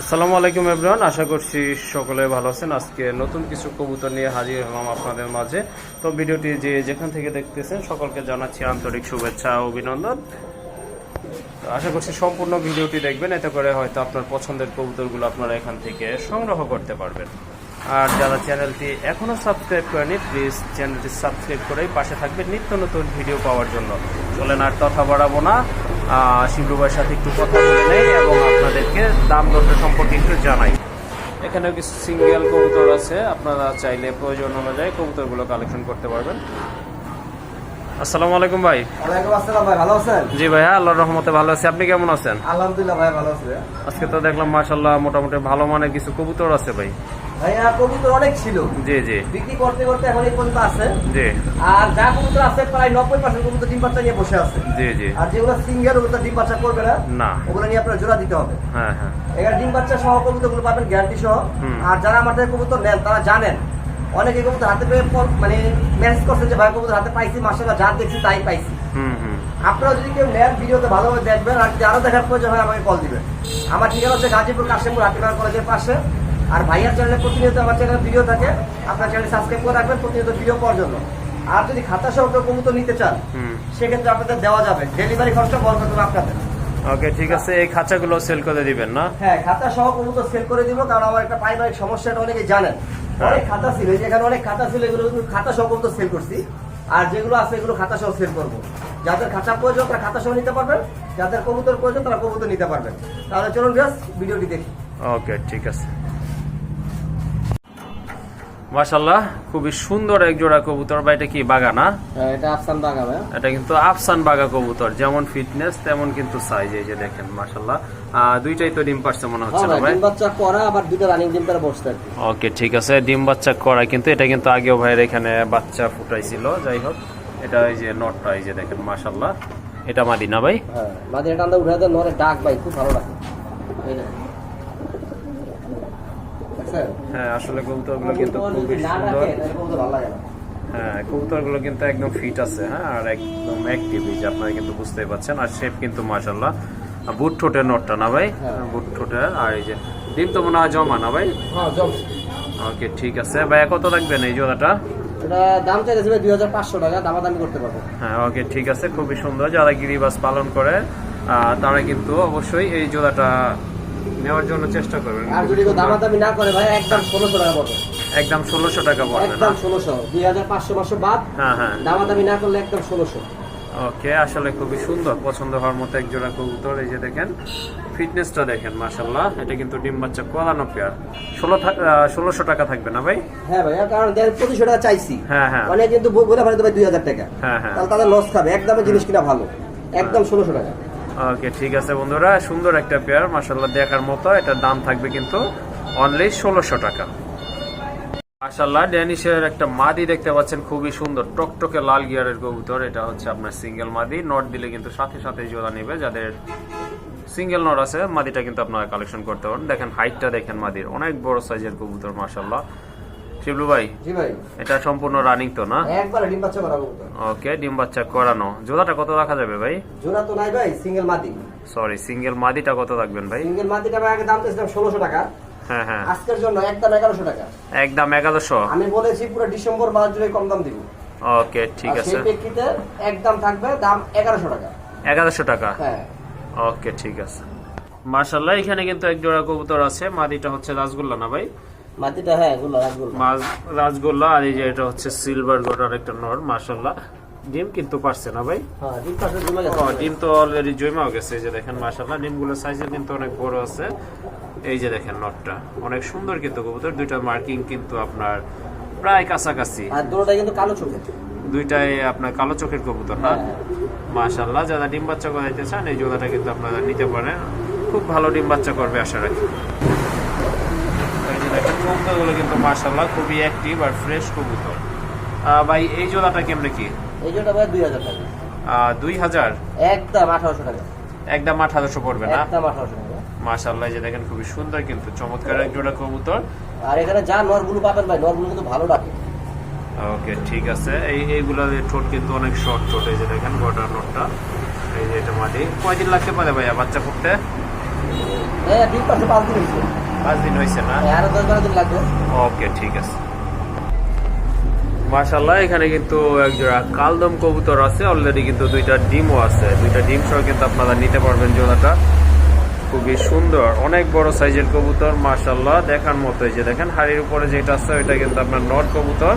আসসালামু আলাইকুম এভরিওয়ান আশা করছি সকলে ভালো আছেন। আজকে নতুন কিছু কবুতর নিয়ে হাজির হলাম আপনাদের মাঝে। তো ভিডিওটি যে যেখান থেকে দেখতেছেন, সকলকে জানাচ্ছি আন্তরিক শুভেচ্ছা অভিনন্দন। আশা করছি সম্পূর্ণ ভিডিওটি দেখবেন। এতে করে হয়তো আপনার পছন্দের কবুতরগুলো আপনারা এখান থেকে সংগ্রহ করতে পারবেন। আর যারা চ্যানেলটি এখনও সাবস্ক্রাইব করেনি প্লিজ চ্যানেলটি সাবস্ক্রাইব করেই পাশে থাকবেন নিত্য নতুন ভিডিও পাওয়ার জন্য। চলেন আর কথা বাড়াবো না। ভাইয়ের সাথে একটু কথা বলে নেই এবং আপনাদেরকে দাম দরটা সম্পর্কে একটু জানাই। এখানেও কিছু সিঙ্গেল কবুতর আছে আপনারা চাইলে প্রয়োজন অনুযায়ী কবুতরগুলো কালেকশন করতে পারবেন। আসসালামু আলাইকুম ভাই। ওয়ালাইকুম আসসালাম ভাই ভালো আছেন? জি ভাইয়া আল্লাহর রহমতে ভালো আছি। আপনি কেমন আছেন? আলহামদুলিল্লাহ ভাই ভালো আছে আজকে তো দেখলাম মাশাল্লাহ মোটামুটি ভালো মানের কিছু কবুতর আছে ভাই। ভাইয়া কবুতর অনেক ছিল। জি জি। বিক্রি করতে করতে এখন এই পর্যন্ত আছে। জি। আর যা কবুতর আছে প্রায় নব্বই পার্সেন্ট কবুতর ডিম বাচ্চা নিয়ে বসে আছে। জি জি। আর যেগুলো সিঙ্গেল ওগুলো ডিম বাচ্চা করবে না। না। ওগুলো নিয়ে আপনার জোড়া দিতে হবে। হ্যাঁ হ্যাঁ। এখানে ডিম বাচ্চা সহ কবুতর পাবেন গ্যারান্টি সহ। আর যারা আমাদের কবুতর নেন তারা জানেন অনেকে কবুতর হাতে পেয়ে মানে মেসেজ যে ভাই কবুতর হাতে পাইছি মাসাল্লাহ যা দেখছি তাই পাইছি। হুম হুম। আপনারা যদি কেউ নেন ভিডিওতে ভালোভাবে দেখবেন আর যদি আরও দেখার প্রয়োজন হয় আমাকে কল দিবেন। আমার ঠিকানা হচ্ছে গাজীপুর কাশিমপুর হাতিমার কলেজের পাশে। আর ভাইয়ার চ্যানেলে প্রতিনিয়ত আমার চ্যানেলে ভিডিও থাকে আপনার চ্যানেল সাবস্ক্রাইব করে রাখবেন প্রতিনিয়ত ভিডিও পাওয়ার জন্য। আর যদি খাতা সহ কেউ নিতে চান সেক্ষেত্রে আপনাদের দেওয়া যাবে। ডেলিভারি খরচটা বড় করতে আপনাদের। ওকে ঠিক আছে এই খাঁচাগুলো সেল করে দিবেন না? হ্যাঁ খাতা সহ কবুতর সেল করে দিব কারণ আমার একটা পারিবারিক সমস্যাটা অনেকে জানেন। হ্যাঁ। অনেক খাতা ছিল এখানে অনেক খাতা ছিল এগুলো খাতা সহ কবুতর সেল করছি। আর যেগুলো আছে এগুলো খাতা সহ সেল করব। যাদের খাতা প্রয়োজন তারা খাতা সহ নিতে পারবেন। যাদের কবুতর প্রয়োজন তারা কবুতর নিতে পারবেন। তাহলে চলুন বেশ ভিডিওটি দেখি। ওকে ঠিক আছে। মাশাল্লাহ খুবই সুন্দর এক জোড়া কবুতর বা এটা কি বাগানা হ্যাঁ? এটা আফসান বাগা ভাই এটা কিন্তু আফসান বাগা কবুতর যেমন ফিটনেস তেমন কিন্তু সাইজ এই যে দেখেন মাশাল্লাহ দুইটাই তো ডিম পারছে মনে হচ্ছে না ভাই ডিম বাচ্চা করা আবার দুটো রানিং ডিম তারা বসতে ওকে ঠিক আছে ডিম বাচ্চা করা কিন্তু এটা কিন্তু আগেও ভাইয়ের এখানে বাচ্চা ফুটাইছিল যাই হোক। এটা এই যে নটটা এই যে দেখেন মাশাল্লাহ এটা মাদিনা ভাই? হ্যাঁ মাঝে টান্দা উঠে দেন নরে ডাক ভাই খুব ভালো লাগে? হ্যাঁ আসলে কবুতরগুলো কিন্তু খুবই সুন্দর। হ্যাঁ কবুতরগুলো কিন্তু একদম ফিট আছে হ্যাঁ আর একদম অ্যাক্টিভ এই যে আপনারা কিন্তু বুঝতেই পারছেন আর শেপ কিন্তু মাশাল্লাহ বুট ঠোঁটের নটটা না ভাই? হ্যাঁ। বুট ঠোঁটের আর এই যে ডিম তো মনে হয় জমা না ভাই? হ্যাঁ ওকে ঠিক আছে। ভাই কত রাখবেন এই জোড়াটা? এটা দাম চাইতেছে দুই হাজার পাঁচশো টাকা দামাদামি করতে পারব। হ্যাঁ ওকে ঠিক আছে। খুবই সুন্দর। যারা গিরিবাস পালন করে আহ, তারা কিন্তু অবশ্যই এই জোড়াটা নেওয়ার জন্য চেষ্টা করবেন। আর যদি দামাদামি না করে ভাই একদম ষোলোশো টাকা পড়বে। একদম ষোলোশো টাকা পড়বে একদম ষোলোশো। দুই হাজার পাঁচশো পাঁচশো বাদ হ্যাঁ হ্যাঁ। দামাদামি না করলে একদম ষোলোশো। ওকে আসলে খুবই সুন্দর পছন্দ হওয়ার মতো এক জোড়া কবুতর এই যে দেখেন ফিটনেসটা দেখেন মাশাল্লাহ এটা কিন্তু ডিম বাচ্চা করানো পেয়ার। ষোলো ষোলোশো টাকা থাকবে না ভাই? হ্যাঁ ভাই কারণ পঁচিশশো টাকা চাইছি। হ্যাঁ হ্যাঁ। অনেক কিন্তু বলে ফেলে দুই হাজার টাকা। হ্যাঁ হ্যাঁ। তাহলে তাদের লস খাবে একদমে জিনিস কিনা ভালো। একদম ষোলোশো টাকা। ওকে ঠিক আছে বন্ধুরা, সুন্দর একটা পেয়ার মাশাল্লাহ দেখার মতো, এটার দাম থাকবে কিন্তু অনলি ষোলোশো টাকা। মাশাল্লাহ ড্যানিশের একটা মাদি দেখতে পাচ্ছেন, খুবই সুন্দর, টকটকে লাল গিয়ারের কবুতর, এটা হচ্ছে আপনার সিঙ্গেল মাদি নট দিলে কিন্তু সাথে সাথে জোড়া নেবে, যাদের সিঙ্গেল নট আছে, মাদিটা কিন্তু আপনারা কালেকশন করতে পারেন। দেখেন হাইটটা দেখেন মাদির, অনেক বড় সাইজের কবুতর মাশাল্লাহ শিবলু ভাই? জি ভাই। এটা সম্পূর্ণ রানিং তো না? একবারে ডিম বাচ্চা করা ওকে ডিম বাচ্চা করানো। জোড়াটা কত রাখা যাবে ভাই? জোড়া তো নাই ভাই সিঙ্গেল মাদি। সরি সিঙ্গেল মাদিটা কত রাখবেন ভাই? সিঙ্গেল মাদিটা ভাই আগে দাম ষোলোশো টাকা। হ্যাঁ হ্যাঁ। আজকের জন্য একদম এগারোশো টাকা। একদম এগারোশো? আমি বলেছি পুরো ডিসেম্বর মাস জুড়ে কম দাম দিব। ওকে ঠিক আছে সেই প্রেক্ষিতে একদম থাকবে দাম এগারোশো টাকা। হ্যাঁ। ওকে ঠিক আছে। মার্শাল্লাহ এখানে কিন্তু এক জোড়া কবুতর আছে। মাদিটা হচ্ছে রাসগোল্লা না ভাই? মাটিটা হ্যাঁ এগুলো রাখব মাছ রাসগোল্লা আর এই যে এটা হচ্ছে সিলভার গোটার একটা নর মার্শাল্লাহ ডিম কিন্তু পারছে না ভাই? হ্যাঁ ডিম তো অলরেডি জমাও গেছে এই যে দেখেন মার্শাল্লাহ ডিমগুলো সাইজে কিন্তু অনেক বড় আছে। এই যে দেখেন নটটা অনেক সুন্দর কিন্তু কবুতর। দুইটা মার্কিং কিন্তু আপনার প্রায় কাছাকাছি। আর দুটোটা কিন্তু কালো চোখে দুইটাই আপনার কালো চোখের কবুতর না? হ্যাঁ। মাশাল্লাহ যারা ডিম বাচ্চা করাইতে চান এই জোড়াটা কিন্তু আপনারা নিতে পারেন। খুব ভালো ডিম বাচ্চা করবে আশা রাখি। দেখেন কবুতরগুলো কিন্তু মাশাল্লাহ খুবই অ্যাক্টিভ আর ফ্রেশ কবুতর। ভাই এই জোড়াটা কেমনে কি? এই জোড়াটা ভাই দুই হাজার টাকা। দুই হাজার? একদম আঠারোশো টাকা। একদম আঠারোশো পড়বে না? একদম আঠারোশো টাকা। মাশাল্লাহ যে দেখেন খুবই সুন্দর কিন্তু চমৎকার এক জোড়া কবুতর। আর এখানে যা নরগুলো পাবেন ভাই নরগুলো কিন্তু ভালো ডাকে ওকে ঠিক আছে। এই এইগুলোর ঠোঁট কিন্তু অনেক শর্ট ঠোঁট এই যে দেখেন গোটা নোটটা এই যে এটা মাটি। কয়দিন লাগতে পারে ভাইয়া বাচ্চা ফুটতে হ্যাঁ ডিম পারছে পাঁচ দিন হয়েছে। পাঁচ দিন হয়েছে না? হ্যাঁ, আরও দশ বারো দিন লাগবে। ওকে ঠিক আছে। মাশাল্লাহ এখানে কিন্তু একজোড়া কালদম কবুতর আছে। অলরেডি কিন্তু দুইটা ডিমও আছে। দুইটা ডিম সহ কিন্তু আপনারা নিতে পারবেন জোড়াটা। খুবই সুন্দর অনেক বড় সাইজের কবুতর মাশাল্লাহ দেখার মতো এই যে দেখেন হাড়ির উপরে যেটা আছে ওইটা কিন্তু আপনার নট কবুতর।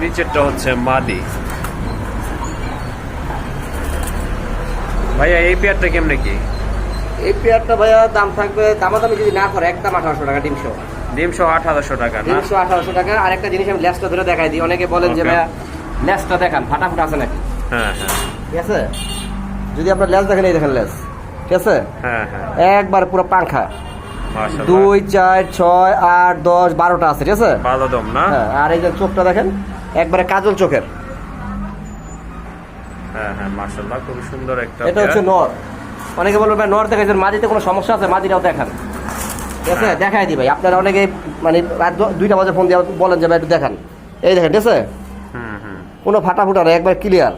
নিচেরটা হচ্ছে মাদি। ভাইয়া এই পেয়ারটা কেমনে কি? এই পেয়ারটা ভাইয়া দাম থাকবে দামাদামি যদি না করে একদম আঠারোশো টাকা ডিমশো ডিম সহ। আট হাজারশো টাকা তিনশো আঠারোশো টাকা। আর একটা জিনিস আমি লেসটা ধরে দেখাই দিই। অনেকে বলেন যে ভাইয়া লেসটা দেখান ফাটাফুটা আছে নাকি? হ্যাঁ হ্যাঁ। ঠিক আছে? যদি আপনার লেস দেখেন এই দেখেন লেস ঠিক আছে? হ্যাঁ হ্যাঁ। একবার পুরো পাংখা। দুই চার ছয় আট দশ বারোটা আছে ঠিক আছে? না? হ্যাঁ আর এই যে চোখটা দেখেন একবারে কাজল চোখের। হ্যাঁ হ্যাঁ মাশাল্লাহ খুবই সুন্দর একটা এটা হচ্ছে নর। অনেকে বলবেন ভাই নর দেখাইছেন মাদিতে কোনো সমস্যা আছে? মাদিটাও দেখান। ঠিক আছে দেখাই দিই ভাই। আপনারা অনেকে মানে রাত দু- দুইটা বাজে ফোন দিয়ে বলেন যে ভাই একটু দেখান। এই দেখেন ঠিক আছে? কোনো ফাটাফুটা নেই একবার ক্লিয়ার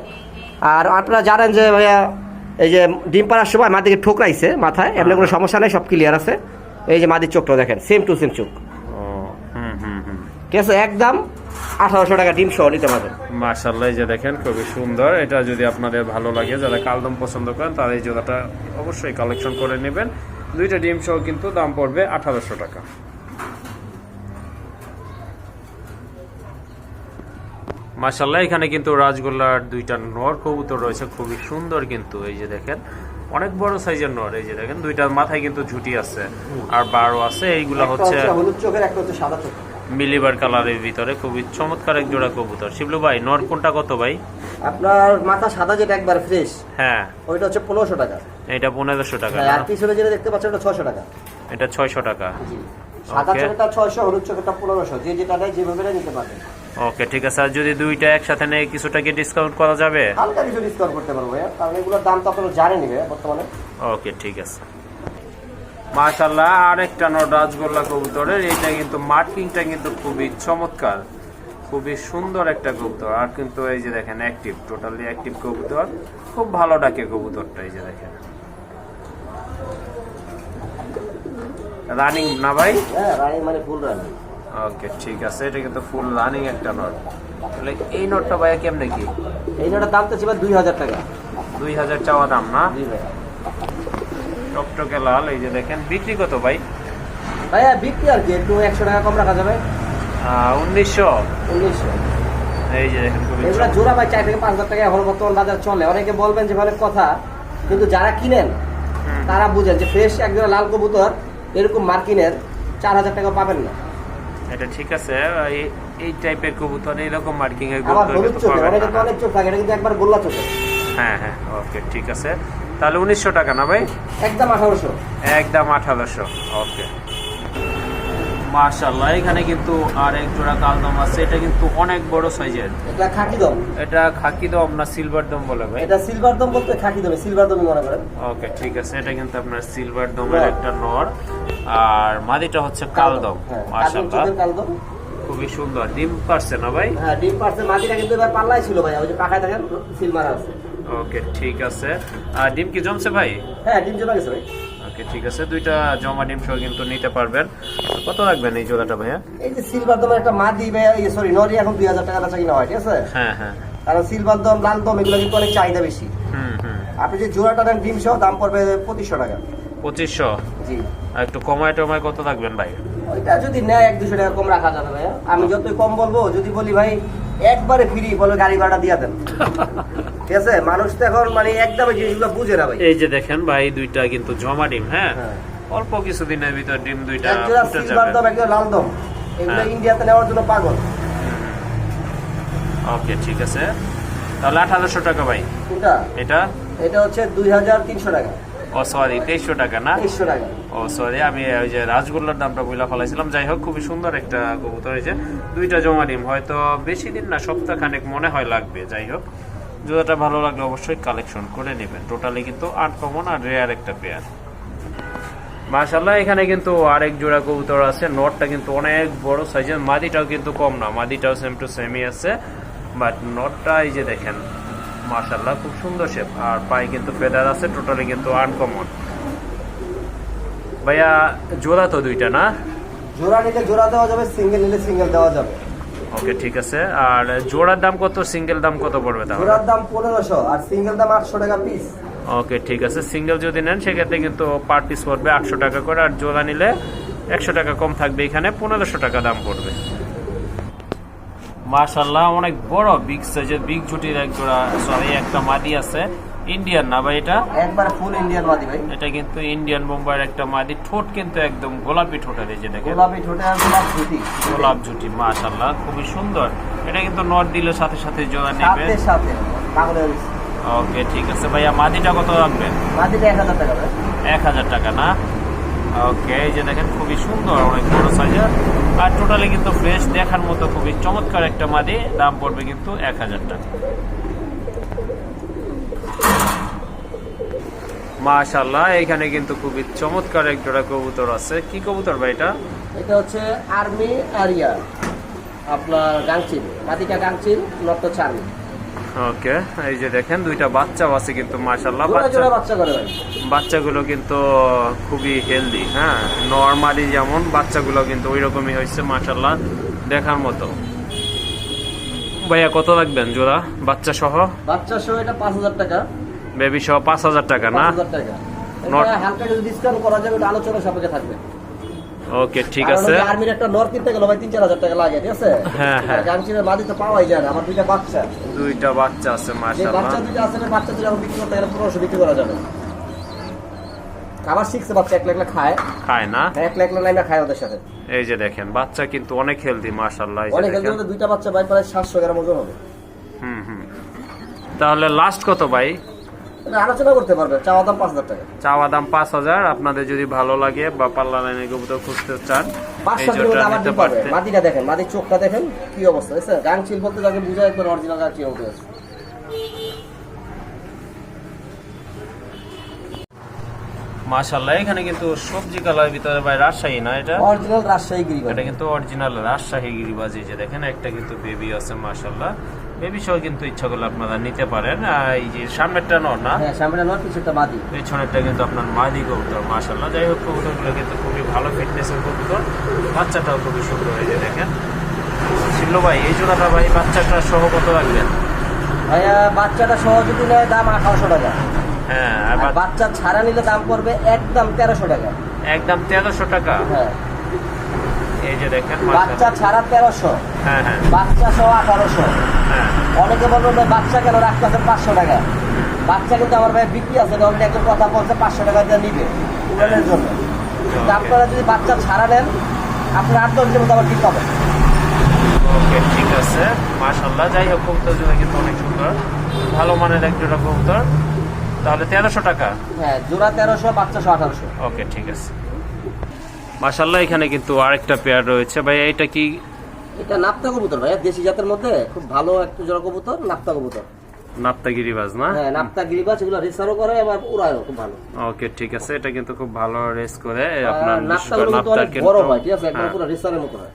আর আপনারা জানেন যে ভাইয়া এই যে ডিম পাড়ার সময় মাদিকে ঠোকরাইছে মাথায় এমনি কোনো সমস্যা নেই সব ক্লিয়ার আছে। এই যে মাদির চোখটা দেখেন সেম টু সেম চোখ। হুম হুম হুম। ঠিক আছে একদম আঠারোশো টাকা ডিম সহ নিতে পারবেন। মাশাল্লাহ এই যে দেখেন খুবই সুন্দর। এটা যদি আপনাদের ভালো লাগে যারা কালদম পছন্দ করেন তারা এই জোড়াটা অবশ্যই কালেকশন করে নেবেন। দুইটা ডিম সহ কিন্তু দাম পড়বে আঠারোশো টাকা। মাশাল্লাহ এখানে কিন্তু রাজগোল্লার দুইটা নর কবুতর রয়েছে খুবই সুন্দর কিন্তু এই যে দেখেন। অনেক বড় সাইজের নর এই যে দেখেন দুইটার মাথায় কিন্তু ঝুটি আছে আর বারো আছে এইগুলা হচ্ছে হলুদ চোখের একটা হচ্ছে সাদা চোখ মিলিবার কালারের ভিতরে খুবই চমৎকার এক জোড়া কবুতর। শিবলু ভাই নর কোনটা কত ভাই? আপনার মাথা সাদা যেটা একবার ফ্রেশ হ্যাঁ। ওইটা হচ্ছে পনেরোশো টাকা। এটা পনেরোশো টাকা হ্যাঁ, না? আর পিছনে যেটা দেখতে পাচ্ছেন ওটা ছশো টাকা। এটা ছয়শো টাকা। সাদা. চোখেরটা ছয়শো হলুদ চোখেরটা পনেরোশো। যে যেটা নেয় যেভাবে নিতে পারবেন। ওকে ঠিক আছে। আর যদি দুইটা একসাথে নেই কিছুটা কি ডিসকাউন্ট করা যাবে? হালকা কিছু ডিসকাউন্ট করতে পারব কারণ এগুলোর দাম তো আপনারা জানেনি ভাইয়া বর্তমানে। ওকে ঠিক আছে। মাশাল্লাহ আরেকটা নট রাজগোল্লা কবুতরের। এটা কিন্তু মার্কিংটা কিন্তু খুবই চমৎকার খুবই সুন্দর একটা কবুতর। আর কিন্তু এই যে দেখেন অ্যাক্টিভ টোটালি অ্যাক্টিভ কবুতর। খুব ভালো ডাকে কবুতরটা এই যে দেখেন। রানিং না ভাই? হ্যাঁ রানি মানে ফুল রানি ওকে ঠিক আছে এটা কিন্তু ফুল রানিং একটা নট। তাহলে এই নটটা ভাইয়া কেমনে কি? এই নোটার দাম তো ছিল দুই হাজার টাকা। দুই হাজার চাওয়া দাম না? জি টকটকে লাল এই যে দেখেন বিক্রি কত ভাই? ভাইয়া বিক্রি আর কি একটু একশো টাকা কম রাখা যাবে। উনিশশো। উনিশশো। এই যে দেখেন এগুলো জোড়া ভাই চার থেকে পাঁচ হাজার টাকা এখন বর্তমান বাজার চলে। অনেকে বলবেন যে ভালো কথা কিন্তু যারা কিনেন তারা বুঝেন যে ফ্রেশ একজন লাল কবুতর এরকম মার্কিনের চার হাজার টাকা পাবেন না। এটা ঠিক আছে এই- টাইপের কবুতর এরকম মার্কিং এর কবুতর অনেকে চোখ থাকে এটা কিন্তু একবার গোল্লা চোখে হ্যাঁ হ্যাঁ ওকে ঠিক আছে। তাহলে উনিশশো টাকা না ভাই? একদম আঠারোশো। একদম আঠারোশো ওকে। মার্শাল্লাহ এখানে কিন্তু আর এক জোড়া কালদম আছে এটা কিন্তু অনেক বড় সাইজের। এটা খাকি দম। এটা খাকি দম না সিলভার দম বলে ভাই? এটা সিলভার দম বলতে খাকি দমে সিলভার দমই মনে করেন। ওকে ঠিক আছে এটা কিন্তু আপনার সিলভার দমের একটা নর। আর মাদিটা হচ্ছে কালদম হ্যাঁ, মার্শাল্লাহ কালদম খুবই সুন্দর ডিম পারছে না ভাই? হ্যাঁ ডিম পার্সেল মাটিটা কিন্তু এবার পাল্লাই ছিল ভাই ওই যে পাখায় দেখেন সিল মারা আছে। ওকে ঠিক আছে। আর ডিম কি জমছে ভাই? হ্যাঁ ডিম জমা গেছে ভাই। ওকে ঠিক আছে। দুইটা জমা ডিম সহ কিন্তু নিতে পারবেন। কত রাখবেন এই জোড়াটা ভাইয়া? এই যে সিলভার দমের একটা মাদি ভাই সরি নরি এখন দুই হাজার টাকা বেচা কিনা হয় ঠিক আছে? হ্যাঁ হ্যাঁ। কারণ সিলভার দম লাল দম এগুলো কিন্তু অনেক চাহিদা বেশি। হুম হুম। আপনি যে জোড়াটা নেন ডিম সহ দাম পড়বে পঁচিশশো টাকা। পঁচিশশো? জি। আর একটু কমায় টমায় কত রাখবেন ভাই? ওইটা যদি নেয় এক দুশো টাকা কম রাখা যাবে ভাইয়া। আমি যতই কম বলব যদি বলি ভাই একবারে ফ্রি বলে গাড়ি ভাড়া দিয়ে দেন। ঠিক আছে? মানুষ তো এখন মানে একদমই জিনিসগুলো বুঝে না ভাই। এই যে দেখেন ভাই দুইটা কিন্তু জমা ডিম হ্যাঁ? হ্যাঁ। অল্প কিছুদিনের ভিতর ডিম দুইটা সিলভার দম লাল দম এগুলো হ্যাঁ। ইন্ডিয়াতে নেওয়ার জন্য পাগল। ওকে ঠিক আছে। তাহলে আঠারোশো টাকা ভাই। কোনটা এটা? এটা হচ্ছে দুই হাজার তিনশো টাকা। ও সরি তেইশশো টাকা না? তেইশশো টাকা। ও সরি আমি ওই যে রাজগোল্লার দামটা বইলা ফলাইছিলাম। যাই হোক খুবই সুন্দর একটা কবুতর হয়েছে দুইটা জমা ডিম হয়তো বেশি দিন না সপ্তাহ খানেক মনে হয় লাগবে যাই হোক। জুতাটা ভালো লাগলে অবশ্যই কালেকশন করে নেবেন। টোটালি কিন্তু আনকমন আর রেয়ার একটা পেয়ার মাশাল্লাহ এখানে কিন্তু আরেক জোড়া কবুতর আছে। নটটা কিন্তু অনেক বড় সাইজের মাদিটাও কিন্তু কম না, মাদিটাও সেম টু সেমই আছে। বাট নটটা এই যে দেখেন মাশাল্লাহ খুব সুন্দর শেপ আর পায়ে কিন্তু ফেদার আছে টোটালি কিন্তু আনকমন ভাইয়া, জোড়া তো দুইটা না? জোড়া নিলে জোড়া দেওয়া যাবে সিঙ্গেল নিলে সিঙ্গেল দেওয়া যাবে। ওকে ঠিক আছে। আর জোড়ার দাম কত সিঙ্গেল দাম কত পড়বে তাহলে? জোড়ার দাম পনেরোশো আর সিঙ্গেল দাম আটশো টাকা পিস ওকে ঠিক আছে। সিঙ্গেল যদি নেন সেক্ষেত্রে কিন্তু পার পিস পড়বে আটশো টাকা করে আর জোড়া নিলে একশো টাকা কম থাকবে। এখানে পনেরোশো টাকা দাম পড়বে। মাশাল্লাহ অনেক বড় বিগ সাইজের বিগ জুটির এক জোড়া সরি একটা মাদি আছে। ইন্ডিয়ান না ভাই এটা? একবার ফুল ইন্ডিয়ান মাদি ভাই। এটা কিন্তু ইন্ডিয়ান বোম্বাইয়ের একটা মাদি। ঠোঁট কিন্তু একদম গোলাপি ঠোঁটের এই যে দেখেন। গোলাপি ঠোঁটে আর গোলাপ ছুটি গোলাপ জুটি মাশাল্লাহ খুবই সুন্দর। এটা কিন্তু নট দিলে সাথে সাথে জোড়া নেবে। সাথে সাথে পাগলের ওকে ঠিক আছে ভাইয়া মাদিটা কত রাখবেন? মাদিটা এক হাজার টাকা ভাই। এক হাজার টাকা না? ওকে এই যে দেখেন খুবই সুন্দর অনেক বড় সাইজের। আর টোটালি কিন্তু ফ্রেশ দেখার মতো খুবই চমৎকার একটা মাদি দাম পড়বে কিন্তু এক হাজার টাকা। এখানে কিন্তু খুবই চমৎকার এক জোড়া কবুতর আছে। কি কবুতর ভাই এটা? এটা হচ্ছে আর্মি আরিয়া আপনার গাংচিল গাংচিল নট চার্মি ওকে এই যে দেখেন দুইটা বাচ্চাও আছে কিন্তু বাচ্চা বাচ্চা করে বাচ্চাগুলো কিন্তু খুবই হেলদি হ্যাঁ? নর্মালি যেমন বাচ্চাগুলো কিন্তু ওই রকমই হয়েছে মাশাল্লাহ দেখার মতো। ভাইয়া কত লাগবেন জোড়া? বাচ্চা সহ বাচ্চা সহ এটা পাঁচ হাজার টাকা। বেবি সহ পাঁচ হাজার টাকা না? হালকা ডিসকাউন্ট করা যাবে আলোচনা সাপেক্ষে থাকবে। ওকে ঠিক আছে। আর্মির একটা নর কিনতে গেলে ভাই তিন চার হাজার টাকা লাগে ঠিক আছে? হ্যাঁ, হ্যাঁ। মাদি তো পাওয়াই যায় না আমার দুইটা বাচ্চা। দুইটা বাচ্চা আছে যে বাচ্চা দুইটা আছে না, বাচ্চা দুইটা বিক্রি করতে গেলে পনেরোশো বিক্রি করা যাবে। আবার শিখছে বাচ্চা এক লাখ খায়। খায় না? এক লাখ লাইনা খায় ওদের সাথে। এই যে দেখেন বাচ্চা কিন্তু অনেক হেলদি যে অনেক হেলদি দুইটা বাচ্চা ভাই প্রায় সাতশো গ্রাম ওজন হবে। হুম হুম। তাহলে লাস্ট কত ভাই? আলোচনা করতে পারবে চাওয়া দাম পাঁচ হাজার টাকা। চাওয়া দাম পাঁচ হাজার আপনাদের যদি ভালো লাগে বা পাল্লা লাইনে কবুতর খুঁজতে চান মাদিটা দেখেন মাদির চোখটা দেখেন কি অবস্থা। গাংচিল বলতে তাকে বুঝা একবার অরিজিনাল গাংচিল মতো আছে মাশাল্লাহ এখানে কিন্তু সবজি কালার ভিতরে ভাই রাজশাহী না এটা? অরিজিনাল রাজশাহী গিরি এটা কিন্তু অরিজিনাল রাজশাহী গিরিবাজি যে দেখেন একটা কিন্তু বেবি আছে মাশাল্লাহ বেবি সহ কিন্তু ইচ্ছা করলে আপনারা নিতে পারেন। এই যে সামনেরটা নর না? হ্যাঁ সামনে নয় পিছুটা মাদি। পেছনেরটা কিন্তু আপনার মাদি কবুতর মাশাল্লাহ যাই হোক কবুতরগুলো কিন্তু খুবই ভালো ফিটনেসের কবুতর। বাচ্চাটাও খুবই সুন্দর এই যে দেখেন। শিল্লু ভাই এই জোড়াটা ভাই বাচ্চাটা সহ কত রাখবেন? ভাইয়া বাচ্চাটা সহ যদি নেয় দাম আঠারোশো টাকা। হ্যাঁ আর বাচ্চা ছাড়া নিলে দাম পড়বে একদম তেরোশো টাকা। একদম তেরোশো টাকা? হ্যাঁ। এই যে দেখেন বাচ্চা ছাড়া তেরোশো। হ্যাঁ হ্যাঁ। বাচ্চা সহ আঠারোশো। হ্যাঁ। অনেকে বলবেন বাচ্চা কেন রাখতেছেন পাঁচশো টাকা? বাচ্চা কিন্তু আমার ভাই বিক্রি আছে একজন কথা বলছে পাঁচশো টাকা দিয়ে নিবে উড়ানের জন্য। আপনারা যদি বাচ্চা ছাড়া নেন আট দশ দিনের মতো আবার ঠিক পাবেন। ওকে ঠিক আছে। মাশাল্লাহ যাই হোক কবুতর কিন্তু অনেক সুন্দর। ভালো মানের এক জোড়া কবুতর। তাহলে তেরোশো টাকা? হ্যাঁ জোড়া তেরোশো আঠারোশো। ওকে ঠিক আছে। মাশাল্লাহ এখানে কিন্তু আরেকটা পেয়ার রয়েছে। ভাই এটা কি? এটা নাপ্তা কবুতর ভাই দেশি জাতের মধ্যে খুব ভালো একটা জোড়া কবুতর নাপ্তা কবুতর। নাপ্তাগিরিবাজ না? হ্যাঁ নাপ্তা গিরিবাজ এগুলো রেসারও করে আবার উড়ায়ও খুব ভালো। ওকে ঠিক আছে। এটা কিন্তু খুব ভালো রেস করে আপনার নাপ্তা কিন্তু অনেক বড় হয় ঠিক আছে? একদম হ্যাঁ, পুরো রেসারের মতো হয়।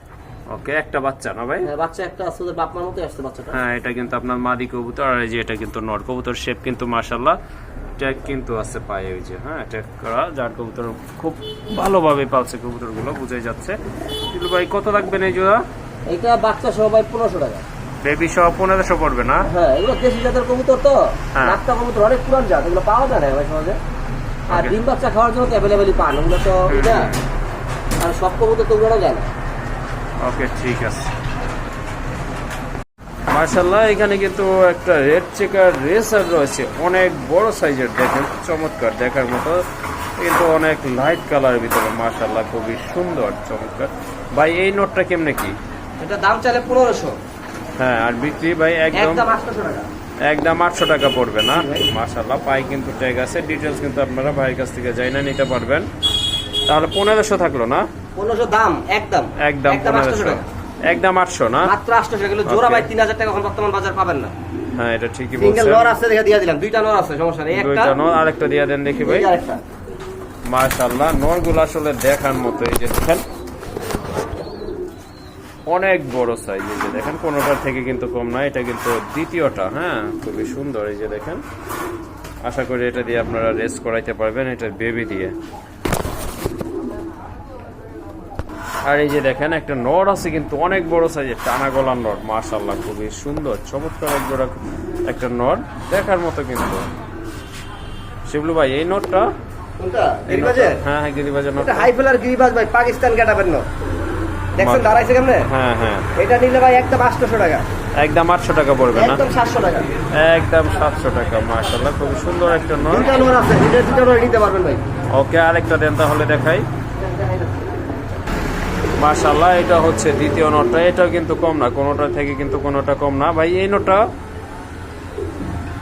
ওকে একটা বাচ্চা না ভাই? হ্যাঁ বাচ্চা একটা আসছে ওদের বাপমার মতো আসছে বাচ্চাটা। হ্যাঁ এটা কিন্তু আপনার মাদি কবুতর আর এই যে এটা কিন্তু নর কবুতর শেপ কিন্তু মাশাল্লাহ ট্যাগ কিন্তু আছে পায়ে ওই যে হ্যাঁ ট্যাগ করা যার কবুতর খুব ভালোভাবে পালছে কবুতরগুলো বুঝাই যাচ্ছে। ভাই কত লাগবেন এই জোড়া? এটা বাচ্চা সহ ভাই পনেরোশো টাকা। বেবি সহ পনেরোশো পড়বে না? হ্যাঁ এগুলো দেশি জাতের কবুতর তো। হ্যাঁ। নাপ্তা কবুতর অনেক পুরান জাত এগুলো পাওয়া যায় না ভাই সহজে। আর ডিম বাচ্চা খাওয়ার জন্য অ্যাভেলেবেলই পান ওগুলো তো। এটা আর সব কবুতর তো উড়ানো যায় না। ওকে ঠিক আছে। মার্শাল্লাহ এখানে কিন্তু একটা রেড চেকার রেসার রয়েছে। অনেক বড় সাইজের দেখেন চমৎকার দেখার মতো। কিন্তু অনেক লাইট কালারের ভিতরে মার্শাল্লাহ খুবই সুন্দর চমৎকার। ভাই এই নোটটা কেমনে কি? এটা দাম চাইলে পনেরোশো। হ্যাঁ আর বিক্রি ভাই একদম একদম আটশো টাকা পড়বে না। মার্শাল্লাহ পাই কিন্তু ট্যাগ আছে। ডিটেলস কিন্তু আপনারা ভাইয়ের কাছ থেকে যাই না নিতে পারবেন। তাহলে পনেরোশো থাকল না? পনেরোশো দাম একদম। একদম পনেরোশো। একদম আটশো না? মাত্র আটশোশো টাকা জোড়া ভাই তিন হাজার টাকা এখন বর্তমান বাজার পাবেন না। হ্যাঁ এটা ঠিকই সিঙ্গেল নর আছে দেখে দিয়ে দিলাম। দুইটা নর আছে সমস্যা নেই। একটা দুইটা নর আরেকটা দিয়ে দেন দেখি ভাই। আরেকটা। নরগুলো আসলে দেখার মতো এই যে দেখেন। অনেক বড় সাইজ এই যে দেখেন। কোনোটার থেকে কিন্তু কম না এটা কিন্তু দ্বিতীয়টা হ্যাঁ? খুবই সুন্দর এই যে দেখেন। আশা করি এটা দিয়ে আপনারা রেস করাইতে পারবেন এটা বেবি দিয়ে। আর এই যে দেখেন একটা নট আছে কিন্তু অনেক বড় সাইজের টানা গলার নট। মাশাল্লাহ খুবই সুন্দর চমৎকার এক জোড়া একটা নট। দেখার মতো কিন্তু। শিবলু ভাই এই নটটা? হ্যাঁ হ্যাঁ গিরিবাজের নট এটা হাই ফেলার গিরিবাজ ভাই পাকিস্তান দেখছেন দাঁড়াইছে কেমনে? হ্যাঁ হ্যাঁ। এটা নিলে ভাই একদম আটশোশো টাকা। একদম আটশো টাকা পড়বে না? একদম সাতশো টাকা। একদম সাতশো টাকা মাশাল্লাহ খুবই সুন্দর একটা নট। আছে নিতে পারবেন ভাই। ওকে আরেকটা দেন তাহলে দেখাই। মাশাল্লাহ এটা হচ্ছে দ্বিতীয় নোটটা। এটাও কিন্তু কম না কোনোটা থেকে কিন্তু কোনোটা কম না। ভাই এই নোটটা?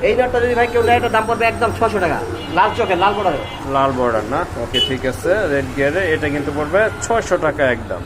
এই নোটটা যদি ভাই কেউ নেয় এটা দাম পড়বে একদম ছশো টাকা। লাল চোখে লাল বর্ডারে লাল বর্ডার না? ওকে ঠিক আছে। রেড গিয়ারে এটা কিন্তু পড়বে ছশো টাকা একদম।